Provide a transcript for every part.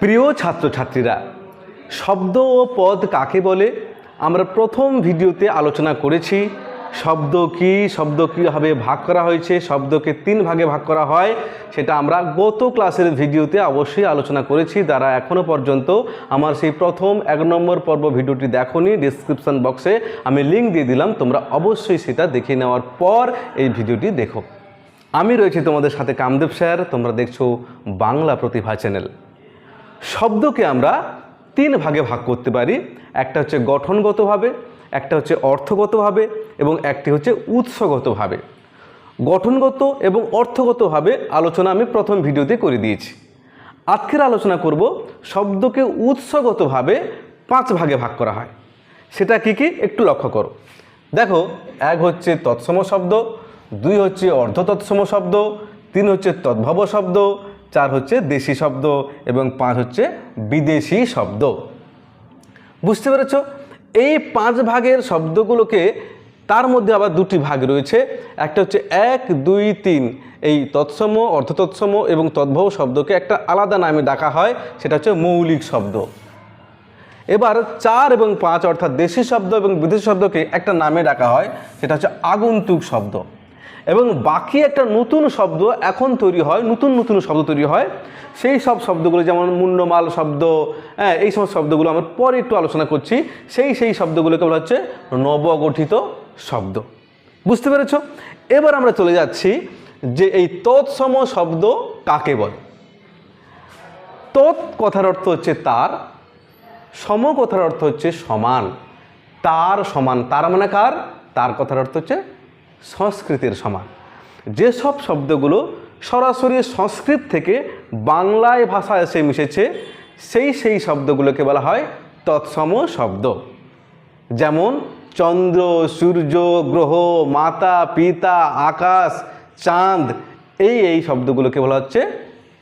প্রিয় ছাত্রছাত্রীরা, শব্দ ও পদ কাকে বলে? আমরা প্রথম ভিডিওতে আলোচনা করেছি, শব্দ কি, শব্দ কীভাবে ভাগ করা হয়েছে, শব্দকে তিন ভাগে ভাগ করা হয়, সেটা আমরা গত ক্লাসের ভিডিওতে অবশ্যই আলোচনা করেছি যারা এখনও পর্যন্ত আমার সেই প্রথম এক নম্বর পর্ব ভিডিওটি দেখোনি ডিসক্রিপশন বক্সে আমি লিঙ্ক দিয়ে দিলাম, তোমরা অবশ্যই সেটা দেখে নেওয়ার পর এই ভিডিওটি দেখো। আমি রয়েছি তোমাদের সাথে কামদেব স্যার, তোমরা দেখছ বাংলা প্রতিভা চ্যানেল। শব্দকে আমরা তিন ভাগে ভাগ করতে পারি। একটা হচ্ছে গঠনগতভাবে, একটা হচ্ছে অর্থগতভাবে এবং একটি হচ্ছে উৎসগতভাবে। গঠনগত এবং অর্থগতভাবে আলোচনা আমি প্রথম ভিডিওতে করে দিয়েছি। আজকের আলোচনা করব শব্দকে উৎসগতভাবে পাঁচ ভাগে ভাগ করা হয়। সেটা কি কি? একটু লক্ষ্য করো। দেখো, এক হচ্ছে তৎসম শব্দ, দুই হচ্ছে অর্ধ তৎসম শব্দ, তিন হচ্ছে তদ্ভব শব্দ চার হচ্ছে দেশি শব্দ এবং পাঁচ হচ্ছে বিদেশি শব্দ। বুঝতে পেরেছ? এই পাঁচ ভাগের শব্দগুলোকে তার মধ্যে আবার দুটি ভাগ রয়েছে। একটা হচ্ছে এক, দুই, তিন। এই তৎসম, অর্ধতৎসম এবং তদ্ভব শব্দকে একটা আলাদা নামে ডাকা হয়, সেটা হচ্ছে মৌলিক শব্দ। এবার চার এবং পাঁচ অর্থাৎ দেশি শব্দ এবং বিদেশি শব্দকে একটা নামে ডাকা হয়, সেটা হচ্ছে আগন্তুক শব্দ। এবং বাকি একটা নতুন শব্দ এখন তৈরি হয়, নতুন নতুন শব্দ তৈরি হয়। সেই সব শব্দগুলো যেমন মুন্ডমাল শব্দ হ্যাঁ এই সমস্ত শব্দগুলো আমরা পরে একটু আলোচনা করছি। সেই সেই শব্দগুলোকে বলা হচ্ছে নবগঠিত শব্দ। বুঝতে পেরেছ? এবার আমরা চলে যাচ্ছি যে এই তৎসম শব্দ কাকে বলে? তৎ কথার অর্থ হচ্ছে তার, সম কথার অর্থ হচ্ছে সমান। তার সমান, তার মানে কার? তার কথার অর্থ হচ্ছে সংস্কৃতির সমান। যেসব শব্দগুলো সরাসরি সংস্কৃত থেকে বাংলায় ভাষা এসে মিশেছে, সেই সেই শব্দগুলোকে বলা হয় তৎসম শব্দ। যেমন, চন্দ্র, সূর্য, গ্রহ, মাতা, পিতা, আকাশ, চাঁদ, এই এই শব্দগুলোকে বলা হচ্ছে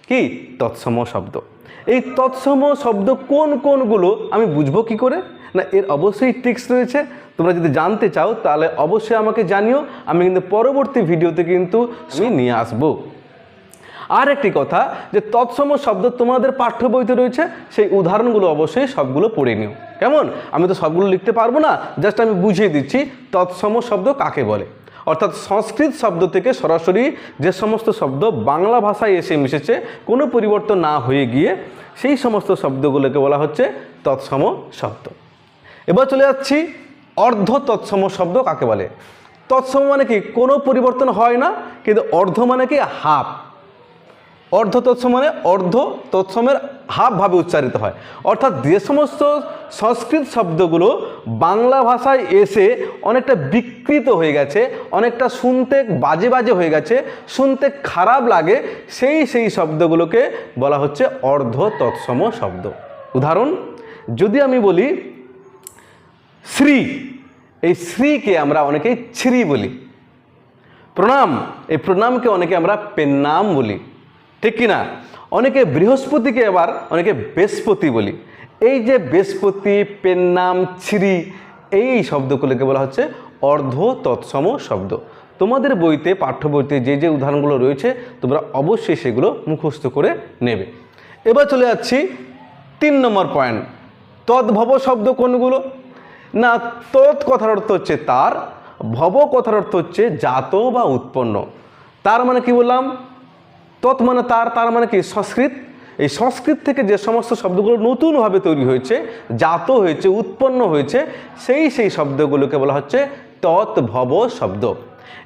কি? তৎসম শব্দ। এই তৎসম শব্দ কোন কোনগুলো আমি বুঝব কি করে? না, এর অবশ্যই টিক্স রয়েছে। তোমরা যদি জানতে চাও, তাহলে অবশ্যই আমাকে জানিও। আমি কিন্তু পরবর্তী ভিডিওতে কিন্তু আমি নিয়ে আসব। আর একটি কথা, যে তৎসম শব্দ তোমাদের পাঠ্য বইতে রয়েছে, সেই উদাহরণগুলো অবশ্যই সবগুলো পড়ে নিও। কেমন? আমি তো সবগুলো লিখতে পারব না জাস্ট আমি বুঝিয়ে দিচ্ছি, তৎসম শব্দ কাকে বলে? অর্থাৎ সংস্কৃত শব্দ থেকে সরাসরি যে সমস্ত শব্দ বাংলা ভাষায় এসে মিশেছে, কোনো পরিবর্তন না হয়ে গিয়ে সেই সমস্ত শব্দগুলোকে বলা হচ্ছে তৎসম শব্দ। এবার চলে যাচ্ছি অর্ধ তৎসম শব্দ কাকে বলে? তৎসম মানে কি? কোনো পরিবর্তন হয় না, কিন্তু অর্ধ মানে কি? হাফ। অর্ধ তৎসম মানে অর্ধ তৎসমের হাফভাবে উচ্চারিত হয়। অর্থাৎ যে সমস্ত সংস্কৃত শব্দগুলো বাংলা ভাষায় এসে অনেকটা বিকৃত হয়ে গেছে, অনেকটা শুনতে বাজে বাজে হয়ে গেছে, শুনতে খারাপ লাগে, সেই সেই শব্দগুলোকে বলা হচ্ছে অর্ধ তৎসম শব্দ। উদাহরণ, যদি আমি বলি শ্রী। এই শ্রীকে আমরা অনেকেই শ্রী বলি। প্রণাম, এই প্রণামকে অনেকে আমরা পেন্নাম বলি। ঠিক কি না? অনেকে বৃহস্পতিকে আবার অনেকে বৃহস্পতি বলি। এই যে বৃহস্পতি পেন্নাম, ছিরি, এই শব্দগুলোকে বলা হচ্ছে অর্ধ তৎসম শব্দ। তোমাদের বইতে, পাঠ্য বইতে যে যে উদাহরণগুলো রয়েছে, তোমরা অবশ্যই সেগুলো মুখস্থ করে নেবে। এবার চলে যাচ্ছি তিন নম্বর পয়েন্ট তদ্ভব শব্দ কোনগুলো? না, তৎ কথার অর্থ হচ্ছে তার, ভব কথার অর্থ হচ্ছে জাত বা উৎপন্ন। তার মানে কি বললাম? তৎ মানে তার তার মানে কি? সংস্কৃত। এই সংস্কৃত থেকে যে সমস্ত শব্দগুলো নতুনভাবে তৈরি হয়েছে, জাত হয়েছে, উৎপন্ন হয়েছে, সেই সেই শব্দগুলোকে বলা হচ্ছে তৎভব শব্দ।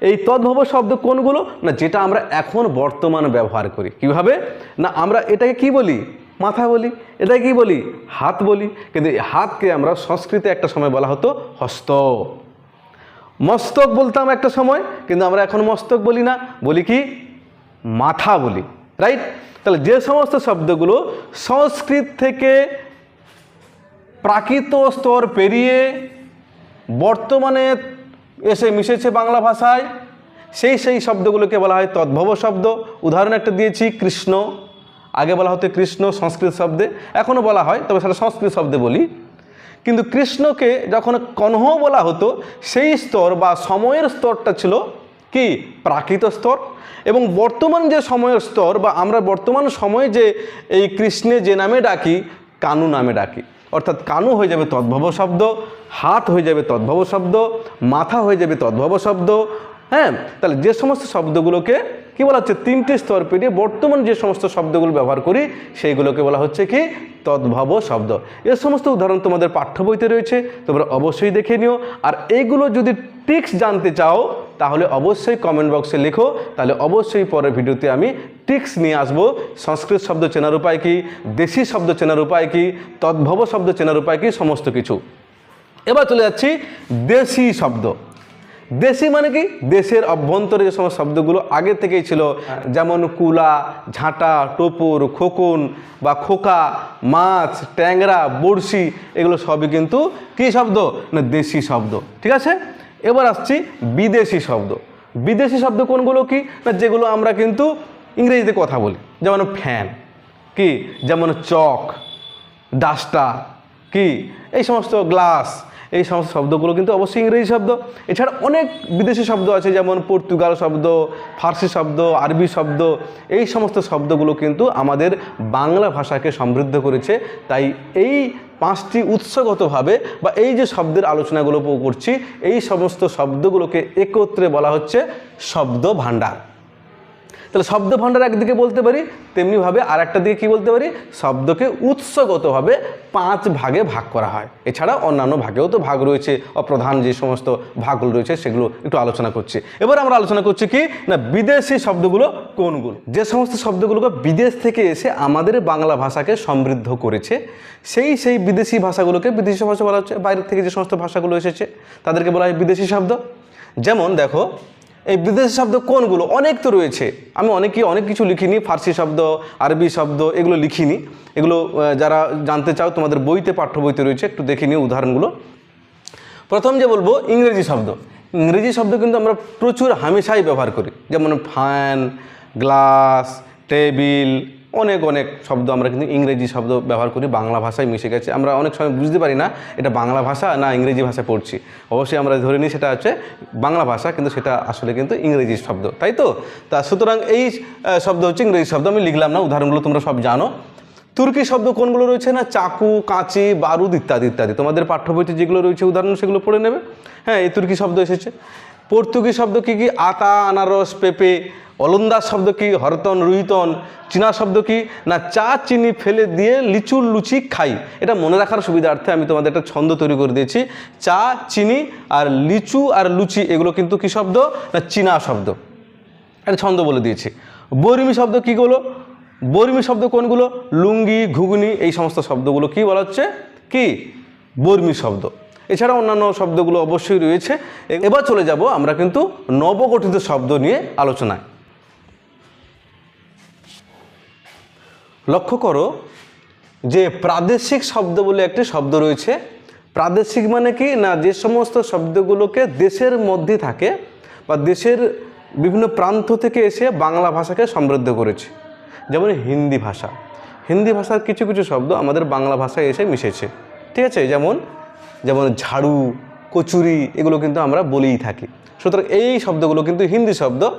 এই তদ্ভব শব্দ কোনগুলো? না, যেটা আমরা এখন বর্তমান ব্যবহার করি। কীভাবে? না, আমরা এটাকে কি বলি? মাথা বলি এটা কি বলি? হাত বলি। কিন্তু হাতকে আমরা সংস্কৃতে একটা সময় বলা হতো হস্ত। মস্তক বলতাম একটা সময়, কিন্তু আমরা এখন মস্তক বলি না। বলি কি? মাথা বলি রাইট তাহলে যে সমস্ত শব্দগুলো সংস্কৃত থেকে প্রাকৃত স্তর পেরিয়ে বর্তমানে এসে মিশেছে বাংলা ভাষায়, সেই সেই শব্দগুলোকে বলা হয় তদ্ভব শব্দ। উদাহরণ একটা দিয়েছি, কৃষ্ণ। আগে বলা হতো কৃষ্ণ সংস্কৃত শব্দে এখনও বলা হয়, তবে সেটা সংস্কৃত শব্দে বলি। কিন্তু কৃষ্ণকে যখন কনহ বলা হতো, সেই স্তর বা সময়ের স্তরটা ছিল কি? প্রাকৃত স্তর। এবং বর্তমান যে সময়ের স্তর বা আমরা বর্তমান সময়ে যে এই কৃষ্ণে যে নামে ডাকি, কানু নামে ডাকি। অর্থাৎ কানু হয়ে যাবে তদ্ভব শব্দ, হাত হয়ে যাবে তদ্ভব শব্দ, মাথা হয়ে যাবে তদ্ভব শব্দ। হ্যাঁ? তাহলে যে সমস্ত শব্দগুলোকে কি বলা হচ্ছে? তিনটি স্তর পেরিয়ে বর্তমান যে সমস্ত শব্দগুলো ব্যবহার করি, সেইগুলোকে বলা হচ্ছে কি? তদ্ভব শব্দ। এ সমস্ত উদাহরণ তোমাদের পাঠ্য বইতে রয়েছে, তোমরা অবশ্যই দেখে নিও। আর এইগুলো যদি টিক্স জানতে চাও, তাহলে অবশ্যই কমেন্ট বক্সে লেখো। তাহলে অবশ্যই পরের ভিডিওতে আমি টিক্স নিয়ে আসব। সংস্কৃত শব্দ চেনার উপায় কি? দেশি শব্দ চেনার উপায় কি? তদ্ভব শব্দ চেনার উপায় কি? সমস্ত কিছু। এবার চলে যাচ্ছি দেশি শব্দ। দেশি মানে কি? দেশের অভ্যন্তরে যে সমস্ত শব্দগুলো আগে থেকেই ছিল যেমন কুলা ঝাঁটা টোপর খোকন বা খোকা মাছ ট্যাংরা বড়শি এগুলো সবই কিন্তু কি শব্দ? না দেশি শব্দ। ঠিক আছে? এবার আসছি বিদেশি শব্দ। বিদেশি শব্দ কোনগুলো কি? না যেগুলো আমরা কিন্তু ইংরেজিতে কথা বলি। যেমন ফ্যান কি? যেমন চক ডাস্টা কি? এই সমস্ত গ্লাস এই সমস্ত শব্দগুলো কিন্তু অবশ্যই ইংরেজি শব্দ। এছাড়া অনেক বিদেশি শব্দ আছে, যেমন পর্তুগাল শব্দ, ফার্সি শব্দ, আরবি শব্দ। এই সমস্ত শব্দগুলো কিন্তু আমাদের বাংলা ভাষাকে সমৃদ্ধ করেছে। তাই এই পাঁচটি উৎসগতভাবে বা এই যে শব্দের আলোচনাগুলো করছি, এই সমস্ত শব্দগুলোকে একত্রে বলা হচ্ছে শব্দ ভাণ্ডার তাহলে শব্দ ভাণ্ডার একদিকে বলতে পারি, তেমনিভাবে আর একটা দিকে কী বলতে পারি? শব্দকে উৎসগতভাবে পাঁচ ভাগে ভাগ করা হয়। এছাড়া অন্যান্য ভাগেও তো ভাগ রয়েছে। অপ্রধান যে সমস্ত ভাগগুলো রয়েছে, সেগুলো একটু আলোচনা করছি। এবার আমরা আলোচনা করছি কি? না, বিদেশি শব্দগুলো কোনগুলো? যে সমস্ত শব্দগুলোকে বিদেশ থেকে এসে আমাদের বাংলা ভাষাকে সমৃদ্ধ করেছে, সেই সেই বিদেশি ভাষাগুলোকে বিদেশি ভাষা বলা হচ্ছে। বাইরের থেকে যে সমস্ত ভাষাগুলো এসেছে, তাদেরকে বলা হয় বিদেশি শব্দ। যেমন দেখো এই বিদেশি শব্দ কোনগুলো? অনেক তো রয়েছে। আমি অনেকেই অনেক কিছু লিখিনি, ফার্সি শব্দ, আরবি শব্দ, এগুলো লিখিনি। এগুলো যারা জানতে চাও, তোমাদের বইতে, পাঠ্য বইতে রয়েছে, একটু দেখে নিও উদাহরণগুলো। প্রথম যে বলব, ইংরেজি শব্দ। ইংরেজি শব্দ কিন্তু আমরা প্রচুর হামেশাই ব্যবহার করি। যেমন ফ্যান, গ্লাস, টেবিল অনেক অনেক শব্দ আমরা কিন্তু ইংরেজি শব্দ ব্যবহার করি, বাংলা ভাষায় মিশে গেছে। আমরা অনেক সময় বুঝতে পারি না এটা বাংলা ভাষা না ইংরেজি ভাষায় পড়ছি। অবশ্যই আমরা ধরে নিই সেটা হচ্ছে বাংলা ভাষা, কিন্তু সেটা আসলে কিন্তু ইংরেজি শব্দ, তাই তো? তা সুতরাং এই শব্দ হচ্ছে ইংরেজি শব্দ। আমি লিখলাম না, উদাহরণগুলো তোমরা সব জানো। তুর্কি শব্দ কোনগুলো রয়েছে না? চাকু, কাঁচি, বারুদ ইত্যাদি ইত্যাদি। তোমাদের পাঠ্য বইতে যেগুলো রয়েছে উদাহরণ, সেগুলো পড়ে নেবে। হ্যাঁ এই তুর্কি শব্দ এসেছে। পর্তুগিজ শব্দ কি কি? আতা, আনারস, পেঁপে অলন্দাজ শব্দ কি, হরতন, রুহিতন, চীনা শব্দ কি, না চা চিনি ফেলে দিয়ে লিচুর লুচি খাই? এটা মনে রাখার সুবিধার্থে আমি তোমাদের একটা ছন্দ তৈরি করে দিয়েছি। চা, চিনি আর লিচু আর লুচি, এগুলো কিন্তু কি শব্দ? না চীনা শব্দ। একটা ছন্দ বলে দিয়েছি। বরিমি শব্দ কী হলো বর্মী শব্দ কোনগুলো? লুঙ্গি, ঘুগনি, এই সমস্ত শব্দগুলো কি বলা হচ্ছে? কি? বর্মী শব্দ। এছাড়া অন্যান্য শব্দগুলো অবশ্যই রয়েছে। এবার চলে যাব আমরা কিন্তু নবগঠিত শব্দ নিয়ে আলোচনায়। লক্ষ্য করো যে প্রাদেশিক শব্দ বলে একটি শব্দ রয়েছে। প্রাদেশিক মানে কি? না, যে সমস্ত শব্দগুলোকে দেশের মধ্যে থাকে বা দেশের বিভিন্ন প্রান্ত থেকে এসে বাংলা ভাষাকে সমৃদ্ধ করেছে। যেমন হিন্দি ভাষা। হিন্দি ভাষার কিছু কিছু শব্দ আমাদের বাংলা ভাষায় এসে মিশেছে। ঠিক আছে? যেমন যেমন ঝাড়ু, কচুরি এগুলো কিন্তু আমরা বলেই থাকি। সুতরাং এই শব্দগুলো কিন্তু হিন্দি শব্দ।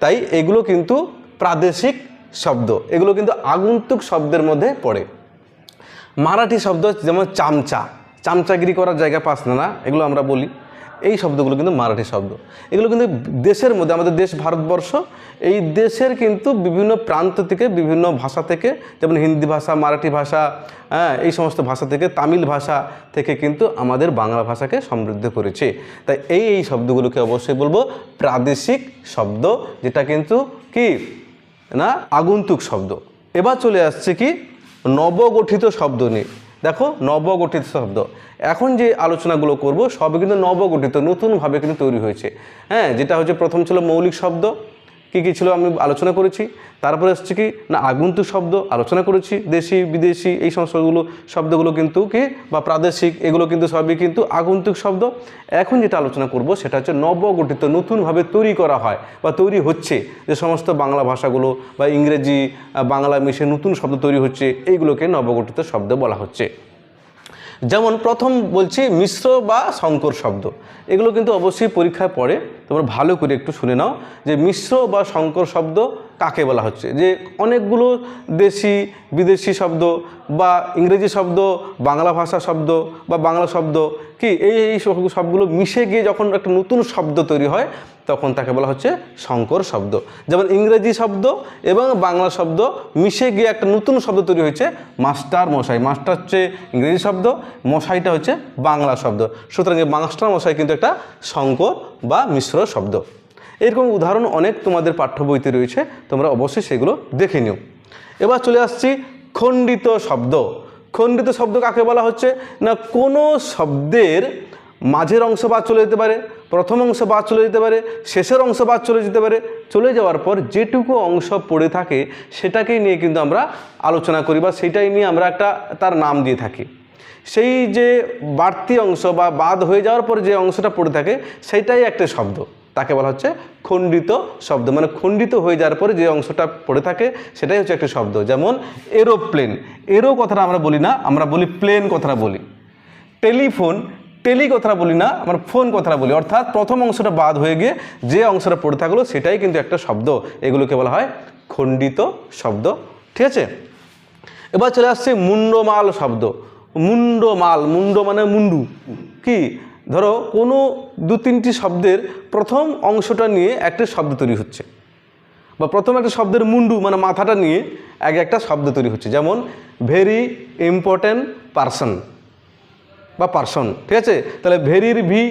তাই এগুলো কিন্তু প্রাদেশিক শব্দ। এগুলো কিন্তু আগন্তুক শব্দের মধ্যে পড়ে। মারাঠি শব্দ যেমন চামচা। চামচাগিরি করার জায়গা পাস না? এগুলো আমরা বলি। এই শব্দগুলো কিন্তু মারাঠি শব্দ। এগুলো কিন্তু দেশের মধ্যে, আমাদের দেশ ভারতবর্ষ, এই দেশের কিন্তু বিভিন্ন প্রান্ত থেকে, বিভিন্ন ভাষা থেকে, যেমন হিন্দি ভাষা, মারাঠি ভাষা হ্যাঁ এই সমস্ত ভাষা থেকে, তামিল ভাষা থেকে কিন্তু আমাদের বাংলা ভাষাকে সমৃদ্ধ করেছে। তাই এই এই শব্দগুলোকে অবশ্যই বলব প্রাদেশিক শব্দ, যেটা কিন্তু কি? না? আগন্তুক শব্দ। এবার চলে আসছে কি? নবগঠিত শব্দ নিয়ে। দেখো, নবগঠিত শব্দ। এখন যে আলোচনাগুলো করব, সবই কিন্তু নবগঠিত, নতুনভাবে কিন্তু তৈরি হয়েছে। হ্যাঁ যেটা হচ্ছে, প্রথম ছিল মৌলিক শব্দ কী কী ছিল আমি আলোচনা করেছি। তারপরে আসছে কি, না, আগন্তুক শব্দ আলোচনা করেছি। দেশি, বিদেশি এই সমস্তগুলো শব্দগুলো কিন্তু কি, বা প্রাদেশিক এগুলো কিন্তু সবই কিন্তু আগন্তুক শব্দ। এখন যেটা আলোচনা করব সেটা হচ্ছে নবগঠিত নতুনভাবে তৈরি করা হয়, বা তৈরি হচ্ছে। যে সমস্ত বাংলা ভাষাগুলো, বা ইংরেজি বাংলা মিশে নতুন শব্দ তৈরি হচ্ছে, এইগুলোকে নবগঠিত শব্দ বলা হচ্ছে। যেমন প্রথম বলছি মিশ্র বা শঙ্কর শব্দ। এগুলো কিন্তু অবশ্যই পরীক্ষায় পড়ে। তোমরা ভালো করে একটু শুনে নাও যে মিশ্র বা শঙ্কর শব্দ কাকে বলা হচ্ছে? যে অনেকগুলো দেশি, বিদেশি শব্দ বা ইংরেজি শব্দ, বাংলা ভাষা শব্দ বা বাংলা শব্দ কি? এই এই সব- সবগুলো মিশে গিয়ে যখন একটা নতুন শব্দ তৈরি হয়, তখন তাকে বলা হচ্ছে সংকর শব্দ। যেমন ইংরেজি শব্দ এবং বাংলা শব্দ মিশে গিয়ে একটা নতুন শব্দ তৈরি হয়েছে, মাস্টার মশাই। মাস্টার হচ্ছে ইংরেজি শব্দ, মশাইটা হচ্ছে বাংলা শব্দ। সুতরাং এই মাস্টার মশাই কিন্তু একটা সংকর বা মিশ্র শব্দ। এরকম উদাহরণ অনেক তোমাদের পাঠ্য বইতে রয়েছে, তোমরা অবশ্যই সেগুলো দেখে নিও। এবার চলে আসছি খণ্ডিত শব্দ। খণ্ডিত শব্দ কাকে বলা হচ্ছে? না, কোনো শব্দের মাঝের অংশ বাদ চলে যেতে পারে, প্রথম অংশ বাদ চলে যেতে পারে, শেষের অংশ বাদ চলে যেতে পারে, চলে যাওয়ার পর যেটুকু অংশ পড়ে থাকে সেটাকেই নিয়ে কিন্তু আমরা আলোচনা করি বা সেটাই নিয়ে আমরা একটা তার নাম দিয়ে থাকি। সেই যে বাড়তি অংশ বা বাদ হয়ে যাওয়ার পর যে অংশটা পড়ে থাকে, সেটাই একটা শব্দ। তাকে বলা হচ্ছে খণ্ডিত শব্দ। মানে খণ্ডিত হয়ে যাওয়ার পরে যে অংশটা পড়ে থাকে, সেটাই হচ্ছে একটা শব্দ। যেমন এরোপ্লেন। এরো কথাটা আমরা বলি না, আমরা বলি প্লেন কথাটা বলি। টেলিফোন, টেলি কথাটা বলি না, আমরা ফোন কথাটা বলি। অর্থাৎ প্রথম অংশটা বাদ হয়ে গিয়ে যে অংশটা পড়ে থাকল, সেটাই কিন্তু একটা শব্দ। এগুলোকে বলা হয় খণ্ডিত শব্দ। ঠিক আছে? এবার চলে আসছে মুন্ডমাল শব্দ। মুন্ডমাল, মুন্ড মানে মুন্ডু। কি? ধরো কোনো দু তিনটি শব্দের প্রথম অংশটা নিয়ে একটা শব্দ তৈরি হচ্ছে বা প্রথম একটা শব্দের মুন্ডু মানে মাথাটা নিয়ে এক একটা শব্দ তৈরি হচ্ছে। যেমন ভেরি ইম্পর্ট্যান্ট পারসন বা পার্সন, ঠিক আছে? তাহলে ভেরির ভি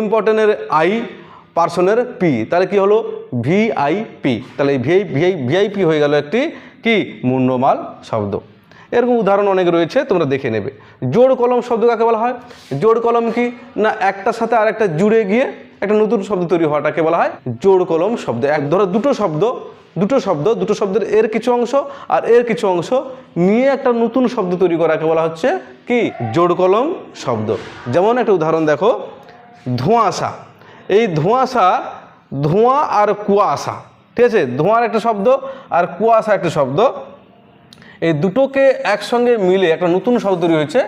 ইম্পর্টেন্টের আই, পার্সনের পি, তাহলে কি হলো? ভি আই পি তাহলে ভিআই ভিআই ভিআইপি হয়ে গেল একটি কি? মুন্ডমাল শব্দ। এরকম উদাহরণ অনেক রয়েছে, তোমরা দেখে নেবে। জোড় কলম শব্দ কাকে বলা হয়? জোড় কলম কি? না, একটার সাথে আরেকটা জুড়ে গিয়ে একটা নতুন শব্দ তৈরি হওয়াটাকে বলা হয় জোড় কলম শব্দ। এক, ধরো দুটো শব্দ দুটো শব্দ, দুটো শব্দের এর কিছু অংশ আর এর কিছু অংশ নিয়ে একটা নতুন শব্দ তৈরি করাকে বলা হচ্ছে কি? জোড় কলম শব্দ। যেমন একটা উদাহরণ দেখো, ধোঁয়াশা। এই ধোঁয়াশা, ধোঁয়া আর কুয়াশা। ঠিক আছে? ধোঁয়ার একটা শব্দ আর কুয়াশা একটা শব্দ। এই দুটোকে একসঙ্গে মিলে একটা নতুন শব্দ তৈরি হয়েছে,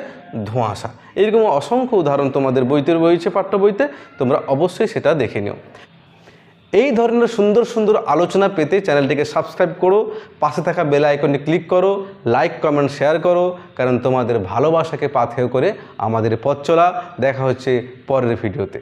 ধোঁয়াশা। এইরকম অসংখ্য উদাহরণ তোমাদের বইতে রয়েছে, পাঠ্য বইতে। তোমরা অবশ্যই সেটা দেখে নিও। এই ধরনের সুন্দর সুন্দর আলোচনা পেতে চ্যানেলটিকে সাবস্ক্রাইব করো, পাশে থাকা বেল আইকনে ক্লিক করো, লাইক, কমেন্ট, শেয়ার করো, কারণ তোমাদের ভালোবাসাকে পাথেয় করে আমাদের পথ চলা। দেখা হচ্ছে পরের ভিডিওতে।